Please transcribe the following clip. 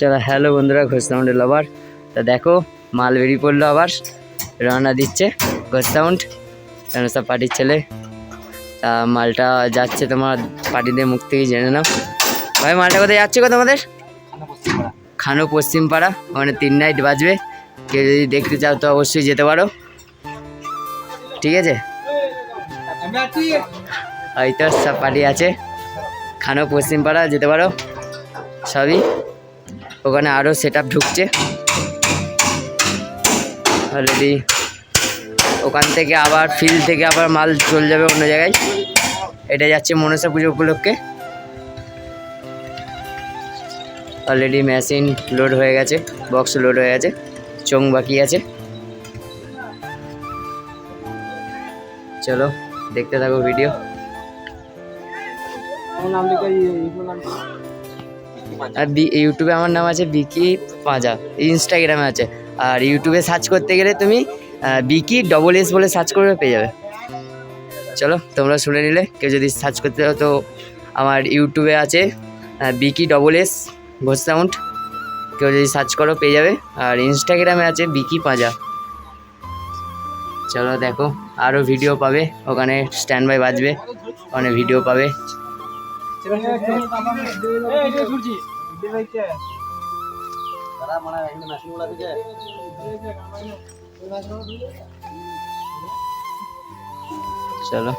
চলো হ্যালো বন্ধুরা, ঘোষ সাউন্ডের লাভার তা দেখো মাল বেরিয়ে পড়ল আবার। রান্না দিচ্ছে ঘোষ সাউন্ড কেন সব পার্টির ছেলে। তা মালটা যাচ্ছে তোমার পার্টিদের মুখ থেকে জেনে নাও। ভাই, মালটা কোথায় যাচ্ছে গো তোমাদের? খানো পশ্চিম পাড়া। ওখানে তিন নাইট বাজবে। কেউ যদি দেখতে চাও তো অবশ্যই যেতে পারো। ঠিক আছে? হয়তো সব পার্টি আছে। খানো পশ্চিম পাড়া, যেতে পারো। সবই। ওখানে আরও সেট ঢুকছে। অলরেডি ওখান থেকে আবার ফিল্ড থেকে আবার মাল চলে যাবে অন্য জায়গায়। এটা যাচ্ছে মনসা পুজো উপলক্ষে। অলরেডি মেশিন লোড হয়ে গেছে বক্স লোড হয়ে গেছে চোং বাকি আছে। চলো, দেখতে থাকো ভিডিও আর বি- ইউটিউবে আমার নাম আছে বিকি পাঁজা ইনস্টাগ্রামে আছে আর ইউটিউবে সার্চ করতে গেলে তুমি বিকি ডবল এস বলে সার্চ করবে পেয়ে যাবে চলো তোমরা শুনে নিলে কেউ যদি সার্চ করতে চাও তো আমার ইউটিউবে আছে Biki double S Ghosh sound কেউ যদি সার্চ করো পেয়ে যাবে আর ইনস্টাগ্রামে আছে বিকি পাঁজা চলো দেখো আরও ভিডিও পাবে ওখানে স্ট্যান্ড বাই বাজবে ওখানে ভিডিও পাবে চলো।